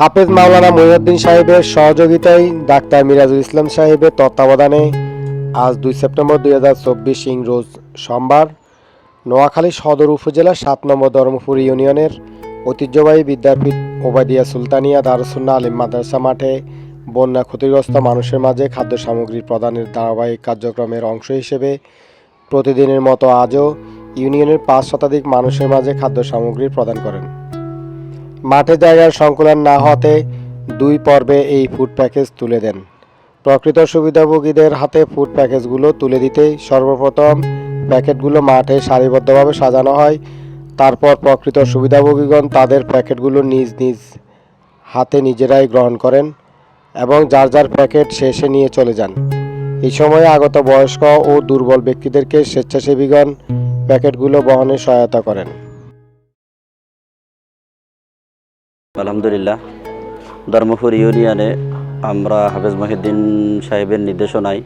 হাফেজ মাওলানা মহিউদ্দিন সাহেবের সহযোগিতায় ডাক্তার মিরাজুল ইসলাম সাহেবের তত্ত্বাবধানে আজ দুই সেপ্টেম্বর দুই হাজার চব্বিশ রোজ সোমবার নোয়াখালী সদর উপজেলার সাত নম্বর ধর্মপুর ইউনিয়নের ঐতিহ্যবাহী বিদ্যাপীঠ ওবাদিয়া সুলতানিয়া দারুসুন্না আলিম মাদ্রাসা মাঠে বন্যা ক্ষতিগ্রস্ত মানুষের মাঝে খাদ্য সামগ্রী প্রদানের ধারাবাহিক কার্যক্রমের অংশ হিসেবে প্রতিদিনের মতো আজও ইউনিয়নের পাঁচ শতাধিক মানুষের মাঝে খাদ্য সামগ্রী প্রদান করেন। মাঠে জায়গার সংকুলন না হতে দুই পর্বে এই ফুড প্যাকেজ তুলে দেন। প্রকৃত সুবিধাভোগীদের হাতে ফুড প্যাকেজগুলো তুলে দিতেই সর্বপ্রথম প্যাকেটগুলো মাঠে সারিবদ্ধভাবে সাজানো হয়। তারপর প্রকৃত সুবিধাভোগীগণ তাদের প্যাকেটগুলো নিজ নিজ হাতে নিজেরাই গ্রহণ করেন এবং যার যার প্যাকেট শেষে নিয়ে চলে যান। এই সময়ে আগত বয়স্ক ও দুর্বল ব্যক্তিদেরকে স্বেচ্ছাসেবীগণ প্যাকেটগুলো বহনে সহায়তা করেন। আলহামদুলিল্লাহ। ধর্মপুর ইউনিয়নে আমরা হাফেজ মহিউদ্দিন সাহেবের নির্দেশনায়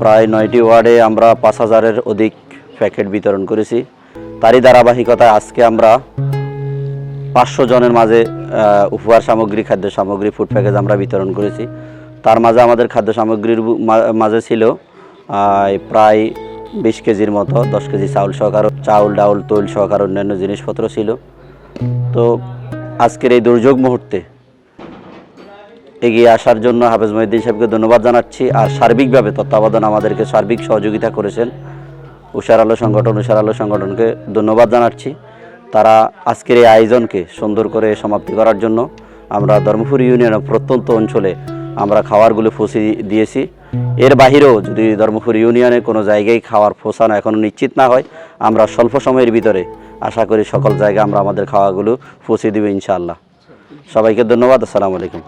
প্রায় নয়টি ওয়ার্ডে আমরা পাঁচ হাজারের অধিক প্যাকেট বিতরণ করেছি। তারই ধারাবাহিকতায় আজকে আমরা পাঁচশো জনের মাঝে উপহার সামগ্রী, খাদ্য সামগ্রী ফুড প্যাকেজ আমরা বিতরণ করেছি। তার মাঝে আমাদের খাদ্য সামগ্রীর মাঝে ছিল প্রায় বিশ কেজির মতো, দশ কেজি চাউল সহকার চাউল, ডাউল, তৈল সহকার অন্যান্য জিনিসপত্র ছিল। তো আজকের এই দুর্যোগ মুহূর্তে এগিয়ে আসার জন্য হাফেজ মহিউদ্দিন সাহেবকে ধন্যবাদ জানাচ্ছি আর সার্বিকভাবে তত্ত্বাবধান আমাদেরকে সার্বিক সহযোগিতা করেছেন উষার আলো সংগঠন উষার আলো সংগঠনকে ধন্যবাদ জানাচ্ছি। তারা আজকের এই আয়োজনকে সুন্দর করে সমাপ্তি করার জন্য আমরা ধর্মপুর ইউনিয়নের প্রত্যন্ত অঞ্চলে আমরা খাবারগুলো পৌঁছে দিয়েছি। এর বাহিরেও যদি ধর্মপুর ইউনিয়নে কোনো জায়গায় খাওয়ার পৌঁছানো এখনও নিশ্চিত না হয় আমরা স্বল্প সময়ের ভিতরে আশা করি সকল জায়গায় আমরা আমাদের খাওয়াগুলো পৌঁছে দেবো ইনশাআল্লাহ। সবাইকে ধন্যবাদ, আসসালামু আলাইকুম।